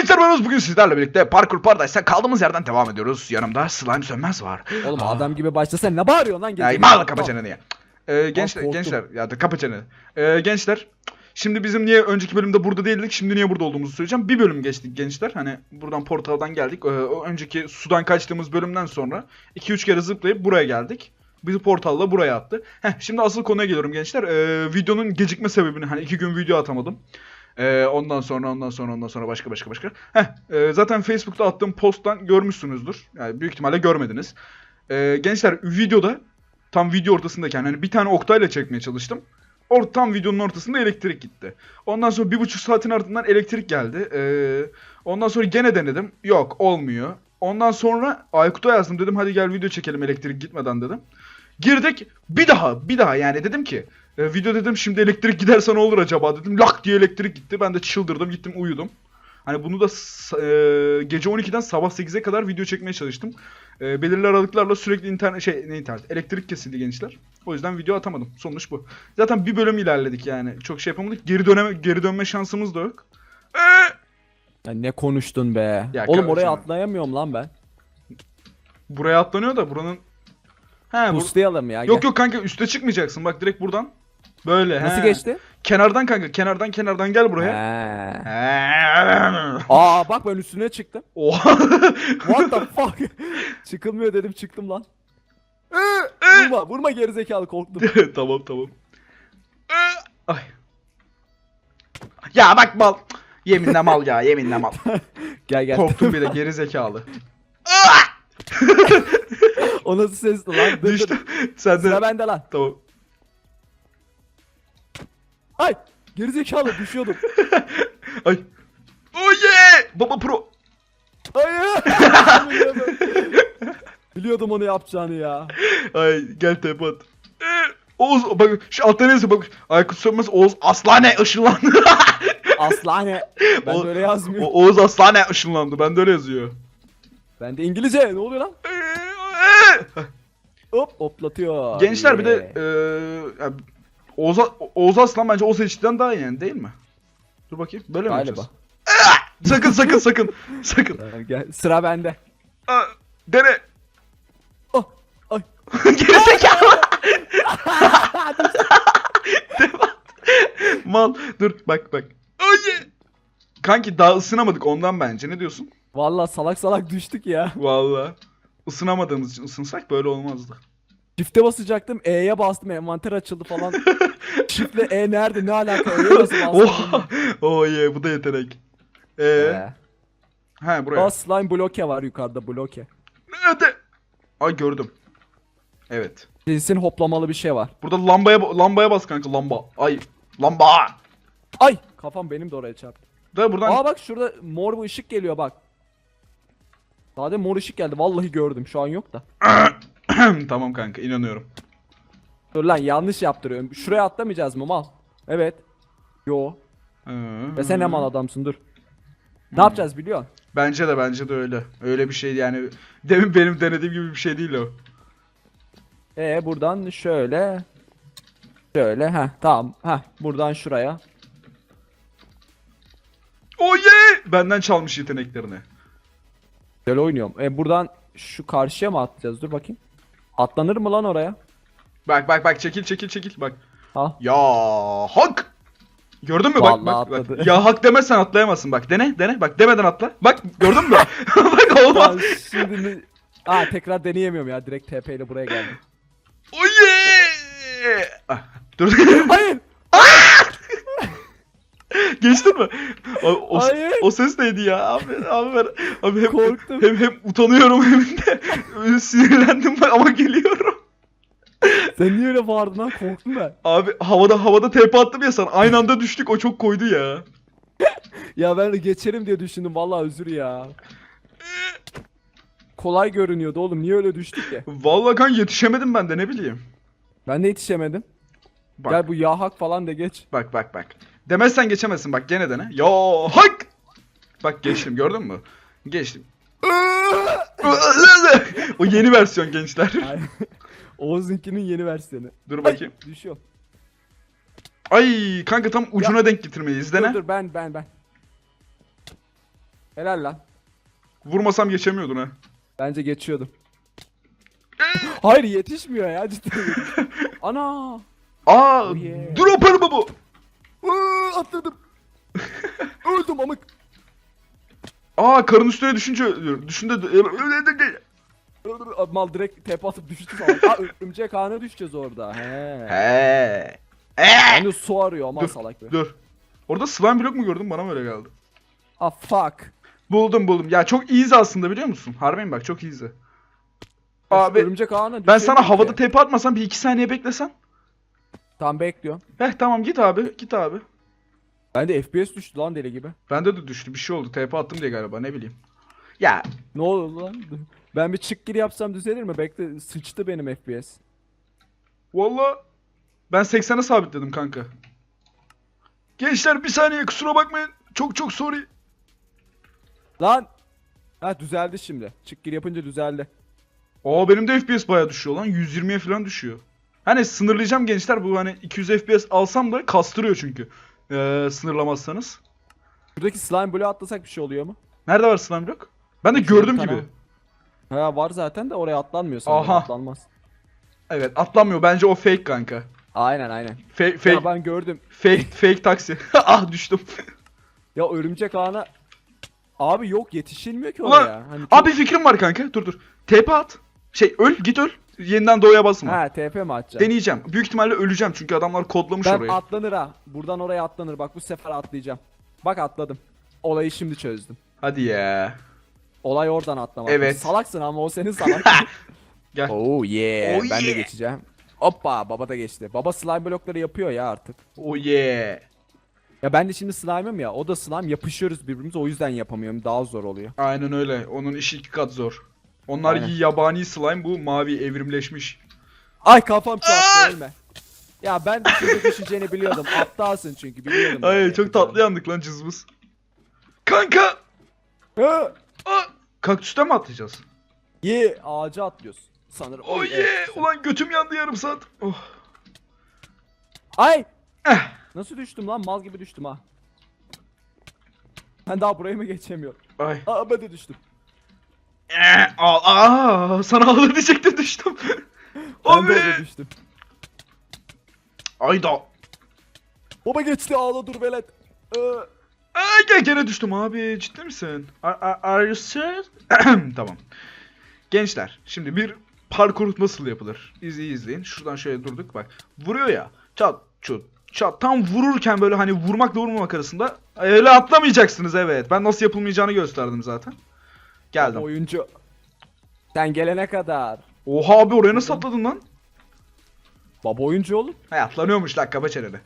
gençler ben bugün sizlerle birlikte Parkur Paradise'da kaldığımız yerden devam ediyoruz. Yanımda Slime Sönmez var. Oğlum adam gibi başlasana ne bağırıyorsun lan? Ya mal kapa çeneni ya. Ee, gençler, korktum. gençler ya da kapa çeneni. Ee, gençler Şimdi bizim niye önceki bölümde burada değildik, şimdi niye burada olduğumuzu söyleyeceğim. Bir bölüm geçtik gençler. Hani buradan portaldan geldik. Ee, o önceki sudan kaçtığımız bölümden sonra 2-3 kere zıplayıp buraya geldik. Bizi portalla buraya attı. Heh, şimdi asıl konuya geliyorum gençler. Ee, videonun gecikme sebebini hani iki gün video atamadım. Ee, ondan sonra ondan sonra ondan sonra başka başka başka. Heh, e, zaten Facebook'ta attığım posttan görmüşsünüzdür. Yani büyük ihtimalle görmediniz. Ee, gençler videoda tam video ortasındayken hani bir tane oktayla çekmeye çalıştım. Or tam videonun ortasında elektrik gitti. Ondan sonra bir buçuk saatin ardından elektrik geldi. Ee, ondan sonra gene denedim. Yok olmuyor. Ondan sonra Aykut'a yazdım dedim hadi gel video çekelim elektrik gitmeden dedim. Girdik bir daha bir daha yani dedim ki e, video dedim şimdi elektrik giderse ne olur acaba dedim. Lak diye elektrik gitti ben de çıldırdım gittim uyudum. Hani bunu da e, gece 12'den sabah 8'e kadar video çekmeye çalıştım. E, belirli aralıklarla sürekli internet şey ne internet elektrik kesildi gençler. O yüzden video atamadım. Sonuç bu. Zaten bir bölüm ilerledik yani. Çok şey yapamadık. Geri döneme geri dönme şansımız da yok. Ee, Ya ne konuştun be? Ya Oğlum oraya atlayamıyorum lan ben. buraya atlanıyor da buranın He, bu... Puslayalım ya. Yok gel. yok kanka üste çıkmayacaksın. Bak direkt buradan. Böyle. Nasıl he. geçti? Kenardan kanka. Kenardan kenardan gel buraya. He. He. Aa bak ben üstüne çıktım. Oha. What the fuck? Çıkılmıyor dedim çıktım lan. vurma vurma gerizekalı korktum. tamam tamam. Ay. Ya bak mal. Yeminle mal ya yeminle mal. gel gel. Korktum bir de geri zekalı. o nasıl sesli lan? Dur, dur. Düştü. Sen Sıra de. bende lan. Tamam. Ay gerizekalı düşüyordum. Ay. Oh yeah! Baba pro. Hayır. Biliyordum. Biliyordum onu yapacağını ya. Ay gel tepe at. Ee, Oğuz bak şu altta neyse bak Aykut Sönmez Oğuz Aslane ışınlandı. Aslane. Ben O- de öyle yazmıyorum. O- Oğuz Aslane ışınlandı. Ben de öyle yazıyor. Ben de İngilizce. Ne oluyor lan? Ee, Hop hoplatıyor. Gençler bir de Yeah. Ya, Oğuz, Aslan bence o seçkiden daha iyi yani değil mi? Dur bakayım. Böyle mi Galiba. yapacağız? Sakın sakın sakın. sakın. Tamam, gel. Sıra bende. Aa, dene. Oh, ay. Gerizekalı. Devam. Mal. Dur bak bak. Yeah. Kanki daha ısınamadık ondan bence. Ne diyorsun? Vallahi salak salak düştük ya. Vallahi. Isınamadığımız için ısınsak böyle olmazdı. Çifte basacaktım. E'ye bastım. Envanter açıldı falan. Çiftle E nerede? Ne alaka? E'ye nasıl bastım? Oha. Oh yeah bu da yetenek. Ee, Ee. he buraya. Aa, slime bloke var yukarıda bloke. Nerede? Ay gördüm. Evet. Kesin hoplamalı bir şey var. Burada lambaya lambaya bas kanka lamba. Ay lamba. Ay kafam benim de oraya çarptı. Da buradan Aa bak şurada mor bir ışık geliyor bak. Sade mor ışık geldi. Vallahi gördüm. Şu an yok da. tamam kanka inanıyorum. Dur lan yanlış yaptırıyorum. Şuraya atlamayacağız mı mal? Evet. Yo. Ve sen ne mal adamsın dur. Ne yapacağız biliyor musun? Bence de bence de öyle. Öyle bir şey yani. Demin benim denediğim gibi bir şey değil o. Ee buradan şöyle. Şöyle ha tamam ha buradan şuraya. Yeah! Benden çalmış yeteneklerini. Şöyle oynuyorum. E buradan şu karşıya mı atlayacağız? Dur bakayım. Atlanır mı lan oraya? Bak bak bak çekil çekil çekil bak. Ha. Ya hak. Gördün mü bak Vallahi bak, bak. atladı. Ya hak demezsen atlayamazsın bak. Dene dene bak demeden atla. Bak gördün mü? bak olmaz. şimdi mi- Aa tekrar deneyemiyorum ya. Direkt TP ile buraya geldim. Yeah! Ah, dur. Hayır. Geçtin mi? O, o, Hayır. o ses neydi ya? Abi, abi ben abi hem, Korktum. hem, hem utanıyorum hem de sinirlendim bak ama geliyorum. Sen niye öyle bağırdın lan? Korktum ben. Abi havada havada tepe attım ya sana. Aynı anda düştük o çok koydu ya. Ya ben de geçerim diye düşündüm. Vallahi özür ya. Kolay görünüyordu oğlum. Niye öyle düştük ya? Vallahi kan yetişemedim ben de ne bileyim. Ben de yetişemedim. Bak Gel bu yağ hak falan da geç. bak bak bak. Demezsen geçemezsin bak gene dene. Yo hak. Bak geçtim gördün mü? Geçtim. o yeni versiyon gençler. Oğuz'unkinin yeni versiyonu. Dur bakayım. Ay, düşüyor. Ay kanka tam ucuna denk getirmeliyiz. Dene. Dur dur ben ben ben. Helal lan. Vurmasam geçemiyordun ha. Bence geçiyordum. Hayır yetişmiyor ya cidden. Ana. Aa, Oh yeah. dropper mı bu? Atladım. Öldüm amık. Aa, karın üstüne düşünce düşünde Mal direkt tepe atıp düştü salak. Aa örümcek ağına düşeceğiz orada. He. He. De su arıyor ama Dur, salak be. Dur. Orada slime blok mu gördün? Bana mı öyle geldi? Ah fuck. Buldum buldum. Ya çok easy aslında biliyor musun? Harbiden bak çok easy. Abi, örümcek ağına ben sana havada tepe atmasam bir iki saniye beklesen. Tamam bekliyorum. Heh tamam git abi git abi. Ben de FPS düştü lan deli gibi. Bende de düştü bir şey oldu. TP attım diye galiba ne bileyim. Ya Ne oldu lan? Ben bir çık gir yapsam düzelir mi? Bekle sıçtı benim FPS. valla ben 80'e sabitledim kanka. Gençler bir saniye kusura bakmayın. Çok çok sorry. Lan! Ha düzeldi şimdi. Çık gir yapınca düzeldi. Aa benim de FPS bayağı düşüyor lan. 120'ye falan düşüyor. Hani sınırlayacağım gençler bu hani 200 FPS alsam da kastırıyor çünkü. Ee, sınırlamazsanız. Buradaki slime bloğu atlasak bir şey oluyor mu? Nerede var slime block? Ben de gördüm gibi. Ha var zaten de oraya atlanmıyor sanırım. Aha. Atlanmaz. Evet atlanmıyor. Bence o fake kanka. Aynen aynen. Fake fake Ya ben gördüm. fake fake taksi. ah düştüm. Ya örümcek ağına... Abi yok yetişilmiyor ki Ulan, oraya. Hani çok- Abi fikrim var kanka. Dur dur. TP at. Şey öl git öl. Yeniden doğuya basma. Ha TP mi atacağım? Deneyeceğim. Büyük ihtimalle öleceğim çünkü adamlar kodlamış Ben orayı. atlanır ha. Buradan oraya atlanır. Bak bu sefer atlayacağım. Bak atladım. Olayı şimdi çözdüm. Hadi ya. Olay oradan atlamak. Evet. Salaksın ama o senin salak. Gel. oh yeah. Oh ben de yeah. geçeceğim. Hoppa baba da geçti. Baba slime blokları yapıyor ya artık. Oh yeah. Ya ben de şimdi slime'ım ya. O da slime yapışıyoruz birbirimize o yüzden yapamıyorum. Daha zor oluyor. Aynen öyle. Onun işi iki kat zor. Onlar Aynen. yabani slime bu mavi evrimleşmiş. Ay kafam çarptı ölme. Ya ben de şimdi düşeceğini biliyordum. Aptalsın çünkü biliyordum. Ay çok tatlı yandık lan cızbız. Kanka! Hı! Aa, kaktüste mi atlayacağız? Ye ağaca atlıyorsun. Sanırım. Oh Oy, yeah! evet. Ulan götüm yandı yarım saat. Oh. Ay! Eh. Nasıl düştüm lan? Mal gibi düştüm ha. Ben daha buraya mı geçemiyorum? Ay. Aa ben de düştüm. Eh, Aa, aa, sana ağla diyecektim düştüm. Ben Abi. orada düştüm. Ayda. Baba geçti ağla dur velet. Ee, gel gene düştüm abi ciddi misin? Are, are, are you serious? tamam. Gençler şimdi bir parkur nasıl yapılır? İzleyin izleyin. Şuradan şöyle durduk bak. Vuruyor ya. Çat çut çat. Tam vururken böyle hani vurmakla vurmamak arasında öyle atlamayacaksınız evet. Ben nasıl yapılmayacağını gösterdim zaten. Geldim. oyuncu. Sen gelene kadar. Oha abi oraya nasıl atladın lan? Baba oyuncu oğlum. He atlanıyormuş lan kapa çeneni.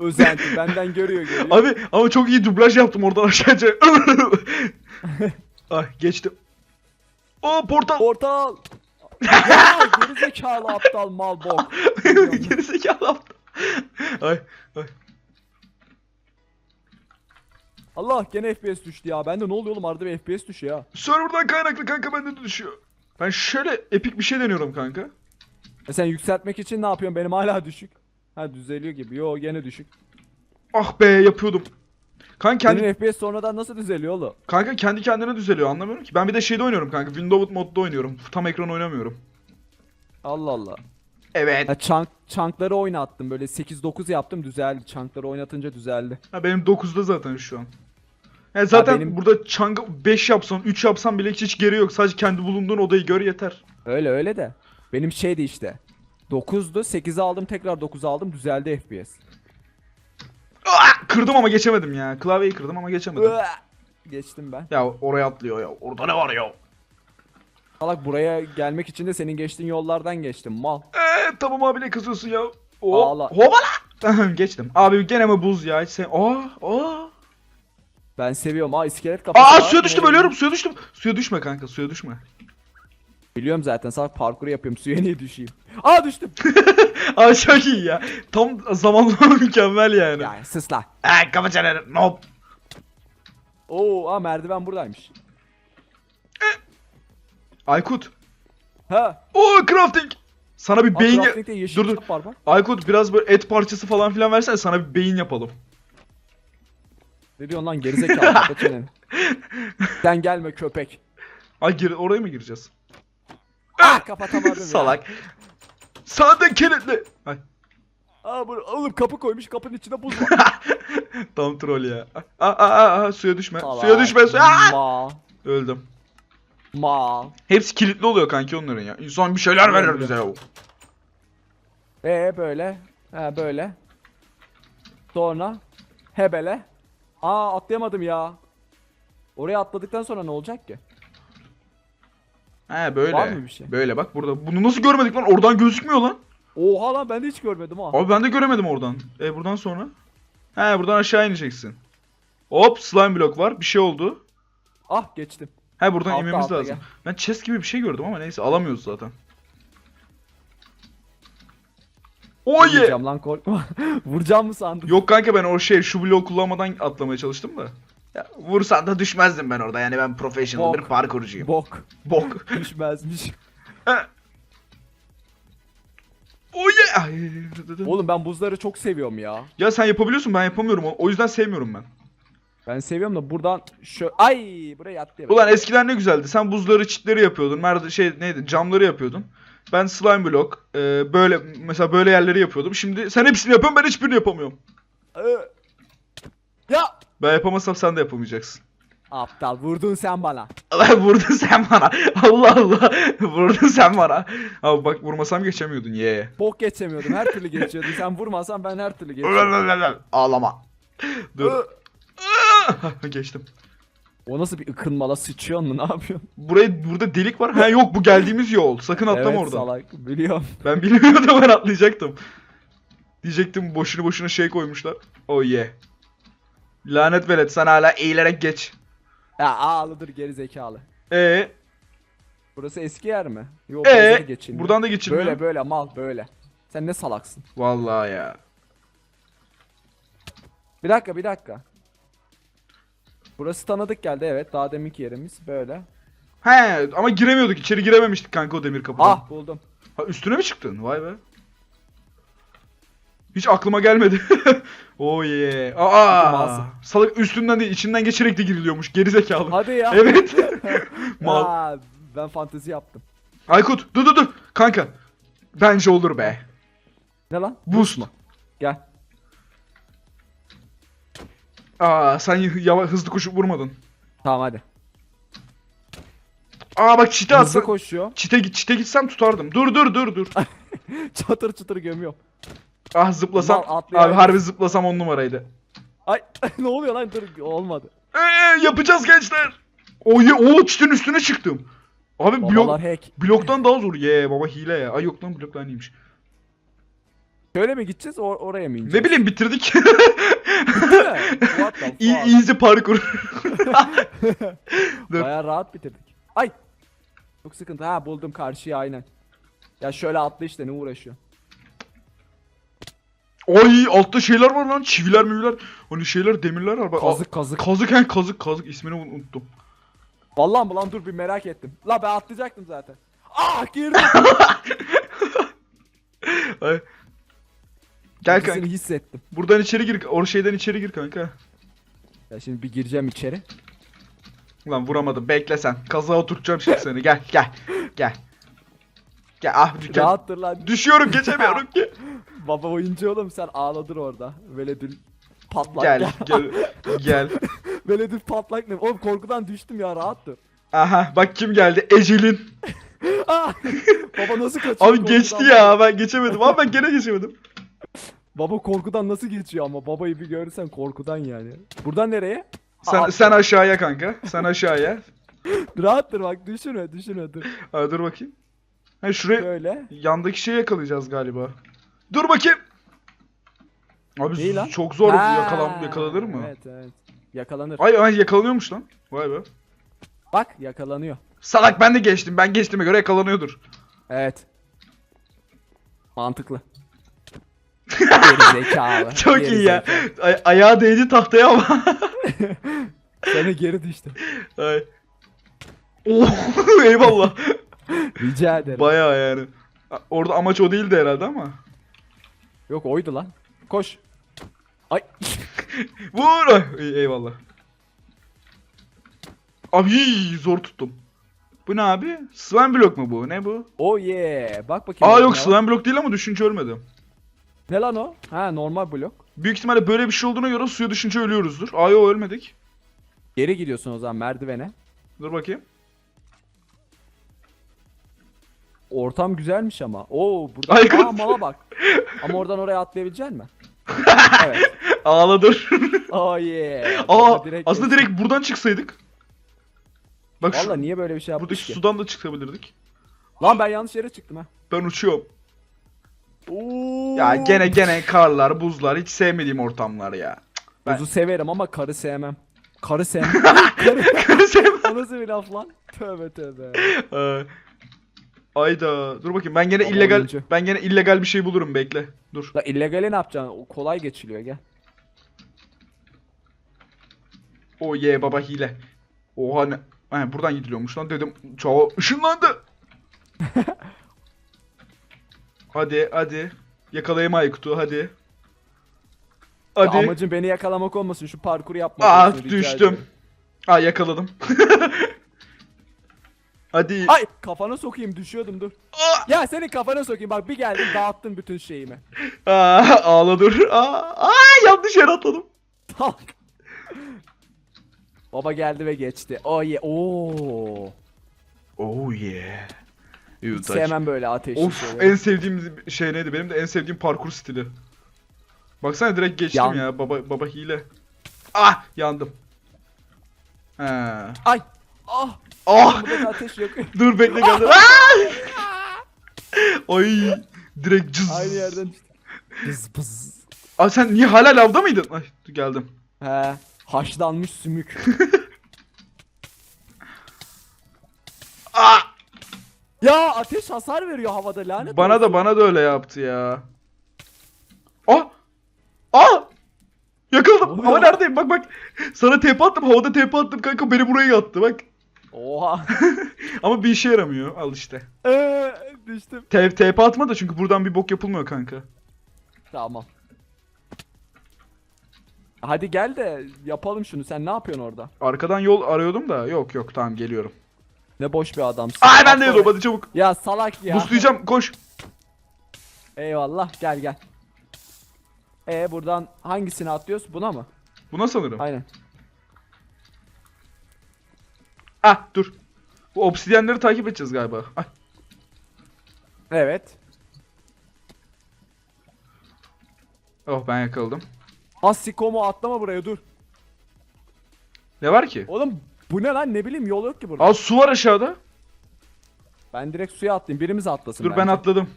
Özenti benden görüyor görüyor. Abi ama çok iyi dublaj yaptım oradan aşağıya. Ay geçtim. O portal. Portal. ya geri zekalı aptal mal bok. Gerizekalı aptal. Ay ay. Allah gene FPS düştü ya. Bende ne oluyor oğlum arada bir FPS düşüyor ya. Serverdan kaynaklı kanka bende de düşüyor. Ben şöyle epik bir şey deniyorum kanka. E sen yükseltmek için ne yapıyorsun? Benim hala düşük. Ha düzeliyor gibi. Yo gene düşük. Ah be yapıyordum. Kanka kendi, Senin FPS sonradan nasıl düzeliyor oğlum? kanka kendi kendine düzeliyor anlamıyorum ki. Ben bir de şeyde oynuyorum kanka. Windows modda oynuyorum. Tam ekran oynamıyorum. Allah Allah. Evet. Ha chunk, chunkları oynattım böyle 8-9 yaptım düzeldi. Chunkları oynatınca düzeldi. Ha, benim 9'da zaten şu an. Yani zaten benim- burada çanga 5 yapsan 3 yapsan bile hiç, hiç geri yok. Sadece kendi bulunduğun odayı gör yeter. Öyle öyle de. Benim şeydi işte. 9'du 8'i aldım tekrar 9'u aldım düzeldi FPS. Ah! Kırdım ama geçemedim ya. Klavyeyi kırdım ama geçemedim. Geçtim ben. ya oraya atlıyor ya. Orada ne var ya? Salak buraya gelmek için de senin geçtiğin yollardan geçtim mal. Eee tamam abi ne kızıyorsun ya? O, Ağla. Hopala. Geçtim. Abi gene mi buz ya? Hiç sen... Aa, aa. Ben seviyorum. Aa iskelet kafası Aa var. suya düştüm Nereye- ölüyorum suya düştüm. Suya düşme kanka suya düşme. Biliyorum zaten salak parkuru yapıyorum. Suya niye düşeyim? Aa düştüm. Aa çok iyi ya. Tam zamanlama mükemmel yani. ya sus la. Ay kafa çeneni. Nope. Oo aa merdiven buradaymış. Aykut. Ha. Oo crafting. Sana bir Aa, beyin... crafting'de yeşil Dur dur. çap var bak. Aykut biraz böyle et parçası falan filan versene sana bir beyin yapalım. Ne diyorsun lan gerizekalı kapat çeneni. Sen gelme köpek. Ay gir oraya mı gireceğiz? Ah kapatamadım ya. Salak. Sağda kilitli. Ay Aa bu oğlum kapı koymuş kapının içinde buz var. tam troll ya. Aa, aa, aa, aa, suya düşme. Salak. Suya düşme. Suya. Aa! Ma. Öldüm. Ma. Hepsi kilitli oluyor kanki onların ya. İnsan bir şeyler verir Öyle. bize ya. Ee böyle. He böyle. Sonra. Hebele. Aa atlayamadım ya. Oraya atladıktan sonra ne olacak ki? He böyle. Var mı bir şey? Böyle bak burada. Bunu nasıl görmedik lan? Oradan gözükmüyor lan. Oha lan ben de hiç görmedim ha. Abi ben de göremedim oradan. E buradan sonra? He buradan aşağı ineceksin. Hop slime block var. Bir şey oldu. Ah geçtim. He buradan Altta, inmemiz altta lazım. gel. Ben chest gibi bir şey gördüm ama neyse alamıyoruz zaten. Yeah. Vuracağım lan korkma. Vuracağım mı sandın? Yok kanka ben o şey şu bloğu kullanmadan atlamaya çalıştım da. Ya, vursan da düşmezdim ben orada yani ben professional Bok. bir parkurcuyum. Bok. Bok. Düşmezmiş. Ay, Oğlum ben buzları çok seviyorum ya. Ya sen yapabiliyorsun ben yapamıyorum. O yüzden sevmiyorum ben. Ben seviyorum da buradan şu ay buraya atlayalım. Ulan eskiden ne güzeldi. Sen buzları, çitleri yapıyordun. Merd şey neydi? Camları yapıyordun. Ben slime block, e, böyle mesela böyle yerleri yapıyordum. Şimdi sen hepsini yapıyorsun, ben hiçbirini yapamıyorum. Ee, Ya Ben yapamazsam sen de yapamayacaksın. aptal vurdun sen bana. Vurdun sen bana. Allah Allah. vurdun sen bana. Abi bak vurmasam geçemiyordun ye. Bok geçemiyordum. Her türlü geçiyordum. Sen vurmasan ben her türlü geçiyordum. Ağlama. Dur. Ö, Geçtim. O nasıl bir ıkınmala sıçıyorsun mu? Ne yapıyorsun? Buraya burada delik var. Ha yok bu geldiğimiz yol. Sakın atlama evet oradan. salak. Biliyorum. Ben bilmiyordum ben atlayacaktım. Diyecektim boşuna boşuna şey koymuşlar. Oh yeah. Lanet velet sen hala eğilerek geç. Ya ağlıdır geri zekalı. Ee, Burası eski yer mi? Yok ee geçilmiyor. buradan da geçilmiyor. Böyle böyle mal böyle. Sen ne salaksın. Vallahi ya. Bir dakika bir dakika. Burası tanıdık geldi evet. Daha deminki yerimiz böyle. He ama giremiyorduk içeri girememiştik kanka o demir kapıdan. Ah buldum. Ha, üstüne mi çıktın? Vay be. Hiç aklıma gelmedi. oh yeah. Aa, Masum. salak üstünden değil içinden geçerek de giriliyormuş gerizekalı. Hadi ya. Evet. Mal. Aa, ben fantezi yaptım. Aykut dur dur dur. Kanka. Bence olur be. Ne lan? Boost. Gel. Aa sen yava, hızlı koşup vurmadın. Tamam hadi. Aa bak çite Hızlı atsa. koşuyor. Çite, git- çite gitsem tutardım. Dur dur dur dur. Çatır çatır gömüyor. Ah zıplasam. Mal atlayamayız. Abi harbi zıplasam on numaraydı. Ay ne oluyor lan dur olmadı. Ee, yapacağız gençler. O ye o çitenin üstüne çıktım. Abi blok Babalar hack. bloktan daha zor. Ye baba hile ya. Ay yok lan bloktan iyiymiş. Şöyle mi gideceğiz or- oraya mı ineceğiz? Ne bileyim bitirdik. Fuck? easy parkur. Baya rahat bitirdik. Ay. Çok sıkıntı. Ha buldum karşıya aynen. Ya şöyle atla işte ne uğraşıyor. Ay altta şeyler var lan. Çiviler miviler. Hani şeyler demirler var. Bak, Kazık kazık. Kazık he kazık kazık ismini unuttum. Vallahi mı lan dur bir merak ettim. La ben atlayacaktım zaten. Ah girdim. Ay. Gel İkisini kanka. hissettim. Buradan içeri gir. O şeyden içeri gir kanka. Ya şimdi bir gireceğim içeri. Ulan vuramadım. Bekle sen. Kaza oturtacağım şimdi seni. Gel gel. Gel. Gel ah gel. Rahattır lan. Düşüyorum geçemiyorum ki. Baba oyuncu oğlum sen ağladır orada. Veledül patlak. Gel gel. Gel. Veledül patlak ne? Oğlum korkudan düştüm ya rahat dur. Aha bak kim geldi? Ecelin. Ah! Baba nasıl kaçıyor? Abi geçti ya. Ben geçemedim. Abi ben gene geçemedim. Baba korkudan nasıl geçiyor ama babayı bir görürsen korkudan yani. Buradan nereye? Sen Aa, sen aşağıya kanka. Sen aşağıya. Rahattır bak düşünme düşünme dur. Ha, dur bakayım. Ha şuraya Böyle. yandaki şeyi yakalayacağız galiba. Dur bakayım. Abi Neyi lan? çok zor Ha, yakalan yakalanır mı? Evet evet. Yakalanır. Ay ay yakalanıyormuş lan. Vay be. Bak yakalanıyor. Salak ben de geçtim. Ben geçtiğime göre yakalanıyordur. Evet. Mantıklı. Geri zekalı. Çok geri iyi ya. Ay, ayağı değdi tahtaya ama. Sana geri düştü. ay. Oh, eyvallah. Rica ederim. Bayağı yani. Orada amaç o değildi herhalde ama. Yok oydu lan. Koş. Ay. Vur. Ay, ey- eyvallah. Abi zor tuttum. Bu ne abi? Swan block mu bu? Ne bu? Oh yeah. Bak bakayım. Aa yok swan block değil ama düşünce ölmedim. Ne lan o? Ha normal blok. Büyük ihtimalle böyle bir şey olduğuna göre suya düşünce ölüyoruzdur. Aa yok ölmedik. Geri gidiyorsun o zaman merdivene. Dur bakayım. Ortam güzelmiş ama. Oo burada. Aykut. Aa mala bak. Ama oradan oraya atlayabilecek misin? evet. Ağla dur. Oh yeah. Aa Direkt aslında direkt buradan çıksaydık. Bak şu, Valla niye böyle bir şey yapmış buradaki ki? sudan da çıkabilirdik. Lan ben yanlış yere çıktım ha. Ben uçuyorum. Oo. Ya gene gene karlar, buzlar hiç sevmediğim ortamlar ya. ben- Buzu severim ama karı sevmem. Karı sevmem. karı. Sevmem. o nasıl bir laf lan? Tövbe tövbe. Ee, Ayda. Dur bakayım. Ben gene Ama illegal oyuncu. ben gene illegal bir şey bulurum bekle. Dur. La illegale ne yapacaksın? O kolay geçiliyor gel. O ye baba hile. Oha ne? He, buradan gidiliyormuş lan dedim. Çoğu ışınlandı. hadi hadi. Yakalayayım Aykut'u hadi. Hadi. Amacın beni yakalamak olmasın şu parkuru yapmak Aa olsun, rica düştüm. Aa yakaladım. hadi. Ay kafana sokayım düşüyordum dur. Aa! Ya senin kafana sokayım bak bir geldin dağıttın bütün şeyimi. Aa, ağla dur. Aa, aa, yanlış yere atladım. Baba geldi ve geçti. Oh yeah. Oo. Oh yeah. Hiç sevmem böyle ateşli Of şeyleri. en sevdiğim şey neydi? Benim de en sevdiğim parkur stili. Baksana direkt geçtim Yan- ya. Baba baba hile. Ah yandım. He. Ay. Ah. Ah Burada da ateş yakıyor. dur bekle geldim. Ah! Ay direkt cız. Aynı yerden. Bız bız. Aa sen niye hala lavda mıydın? Ay dur geldim. He. Haşlanmış sümük. ya ateş hasar veriyor havada lanet Bana da olsun. bana da öyle yaptı ya. Ah! Ah! Yakaladım. lan? neredeyim? Bak bak. Sana tepe attım. Havada tepe attım kanka. Beni buraya attı bak. Oha. Ama bir işe yaramıyor. Al işte. Eee düştüm. Te TP atma da çünkü buradan bir bok yapılmıyor kanka. Tamam. Hadi gel de yapalım şunu. Sen ne yapıyorsun orada? Arkadan yol arıyordum da yok yok tamam geliyorum. Ne boş bir adamsın. Ay ben de oraya. hadi çabuk. Ya salak ya. Buslayacağım koş. Eyvallah gel gel. E buradan hangisini atlıyoruz? Buna mı? Buna sanırım. Aynen. Ah dur. Bu obsidyenleri takip edeceğiz galiba. Ay. Evet. Oh ben yakaladım. Hasikomo atlama buraya dur. Ne var ki? Oğlum bu ne lan ne bileyim yol yok ki burada. Aa su var aşağıda. Ben direkt suya atlayayım. Birimiz atlasın Dur ben bence. atladım.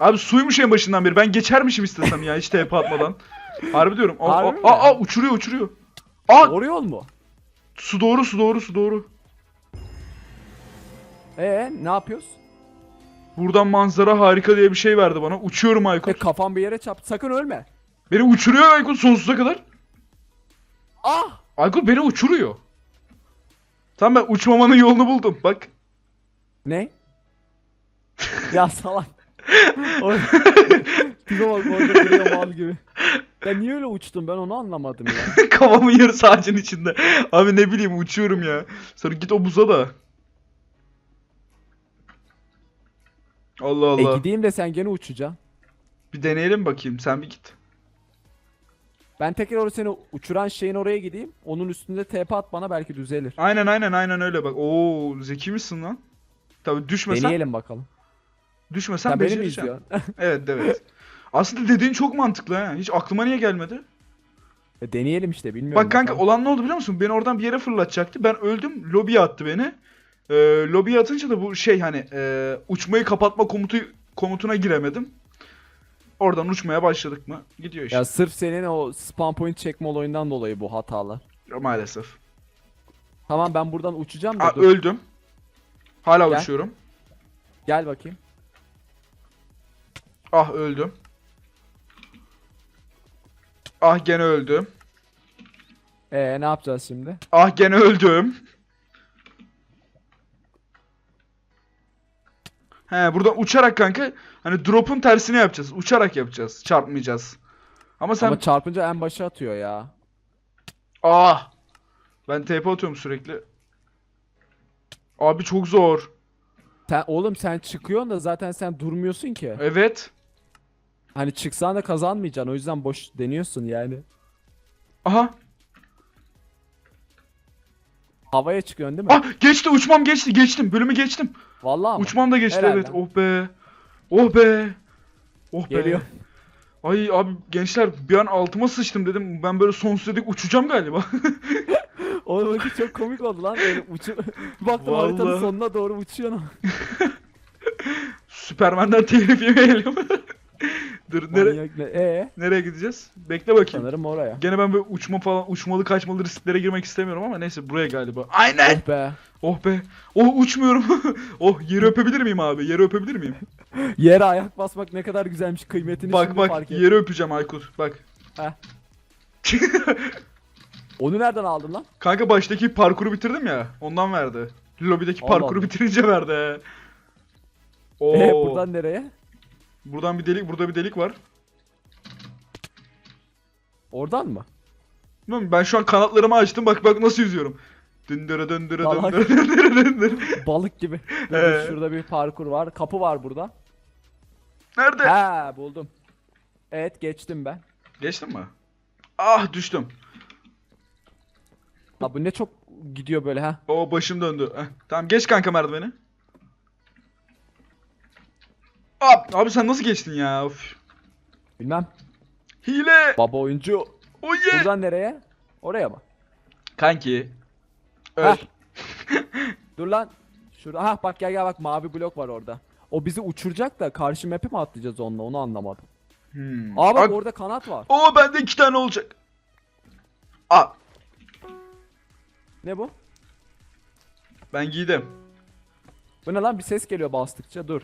Abi suymuş en başından beri. Ben geçermişim istesem ya hiç TP atmadan. Harbi diyorum. Aa, Harbi mi? aa, aa, uçuruyor uçuruyor. Aa Doğru yol mu? su doğru su doğru su doğru. Ee ne yapıyoruz? Buradan manzara harika diye bir şey verdi bana. Uçuyorum E Aykut. kafam bir yere çarptı. Sakın ölme. Beni uçuruyor Aykut sonsuza kadar. Ah! Aykut beni uçuruyor. Tamam ben uçmamanın yolunu buldum. Bak. Ne? ya salak. Tipe bak orada duruyor mal gibi. Ya niye öyle uçtum ben onu anlamadım ya. Kafamın yarısı ağacın içinde. Abi ne bileyim uçuyorum ya. Sonra git o buza da. Allah Allah. E gideyim de sen gene uçacaksın. Bir deneyelim bakayım. Sen bir git. Ben tekrar oraya seni uçuran şeyin oraya gideyim. Onun üstünde TP at bana belki düzelir. Aynen aynen aynen öyle bak. Oo zeki misin lan? Tabii düşmesen Deneyelim bakalım. düşmesen Sen beni mi izliyorsun? Evet evet. Aslında dediğin çok mantıklı ha. Hiç aklıma niye gelmedi? E, Deneyelim işte bilmiyorum. Bak kanka bakalım. olan ne oldu biliyor musun? Beni oradan bir yere fırlatacaktı. Ben öldüm. Lobiye attı beni. Ee, lobiye atınca da bu şey hani e, uçmayı kapatma komutu komutuna giremedim. Oradan uçmaya başladık mı? Gidiyor işte. Ya sırf senin o spawn point çekme olayından dolayı bu hatalar. Maalesef. Tamam ben buradan uçacağım da Aa, dur. öldüm. Hala Gel. uçuyorum. Gel bakayım. Ah öldüm. Ah gene öldüm. Ee ne yapacağız şimdi? Ah gene öldüm. He buradan uçarak kanka hani drop'un tersini yapacağız. Uçarak yapacağız. Çarpmayacağız. Ama sen Ama çarpınca en başa atıyor ya. ah ben TP atıyorum sürekli. Abi çok zor. Sen, oğlum sen çıkıyorsun da zaten sen durmuyorsun ki. Evet. Hani çıksan da kazanmayacaksın. O yüzden boş deniyorsun yani. Aha. Havaya çıkıyorsun değil mi? Ah geçti uçmam geçti geçtim bölümü geçtim. Vallahi mı? Uçmam da geçti Helal evet. Oh be. Oh be. Oh be. Geliyor. Ay abi gençler bir an altıma sıçtım dedim. Ben böyle sonsuz dedik uçacağım galiba. Oğlum bak çok komik oldu lan. Öyle uçu... Baktım haritanın Vallahi. sonuna doğru uçuyorsun. Süpermen'den telif yemeyelim. Dur nere? Ee, nereye gideceğiz? Bekle bakayım. sanırım oraya. Gene ben böyle uçma falan uçmalı kaçmalı risklere girmek istemiyorum ama neyse buraya galiba. Aynen. Oh be. Oh be. Oh uçmuyorum. oh yeri öpebilir miyim abi? Yeri öpebilir miyim? Yere ayak basmak ne kadar güzelmiş kıymetini bak şimdi bak fark ettim. yeri öpeceğim Aykut. Bak. Heh. Onu nereden aldın lan? Kanka baştaki parkuru bitirdim ya. Ondan verdi. Lobideki Allah parkuru Allah. bitirince verdi. he. Oo. Ee, buradan nereye? Buradan bir delik, burada bir delik var. Oradan mı? Bilmiyorum, ben şu an kanatlarımı açtım. Bak bak nasıl yüzüyorum. Döndüre Vallahi- döndüre döndüre döndüre. Balık gibi. Ee. Şurada bir parkur var. Kapı var burada. Nerede? He buldum. Evet geçtim ben. Geçtin mi? Ah düştüm. Ha bu ne çok gidiyor böyle ha. O başım döndü. Heh, Tamam geç kanka merdiveni. Abi, abi sen nasıl geçtin ya? Of. Bilmem. Hile. Baba oyuncu. Oh yeah. Buradan nereye? Oraya mı? Kanki. Öl. Dur lan. Şurada. Ha bak gel gel bak mavi blok var orada. O bizi uçuracak da karşı map'e mi atlayacağız onunla onu anlamadım. Hmm. Aa bak Ak- orada kanat var. Oo bende iki tane olacak. Aa Ne bu? ben giydim. Bu ne lan bir ses geliyor bastıkça dur.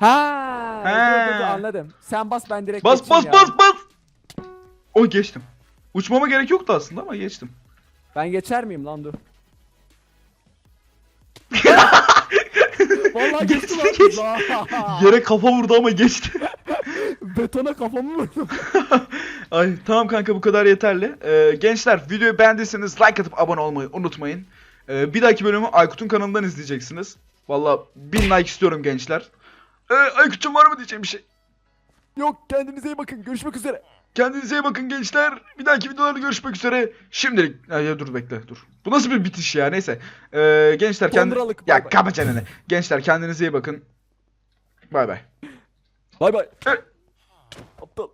Ha, dur dur dur Ha. anladım. Sen bas ben direkt Bas geçeyim bas ya. bas bas. O geçtim. Uçmama gerek yoktu aslında ama geçtim. Ben geçer miyim lan dur. Vallahi geçtim lan. Geçti, geçti. Yere kafa vurdu ama geçti. Betona kafamı vurdum. Ay tamam kanka bu kadar yeterli. Ee, gençler videoyu beğendiyseniz like atıp abone olmayı unutmayın. Ee, bir dahaki bölümü Aykut'un kanalından izleyeceksiniz. Valla bin like istiyorum gençler. Ee, Aykut'cum var mı diyeceğim bir şey? Yok kendinize iyi bakın. Görüşmek üzere. Kendinize iyi bakın gençler. Bir dahaki videolarda görüşmek üzere. Şimdilik... Ay, ya dur bekle dur. Bu nasıl bir bitiş ya neyse. Ee, gençler kendi... Donduralık, bay Ya bay. kapa çeneni. Gençler kendinize iyi bakın. Bay bay. Bay bay. Evet. Aptal.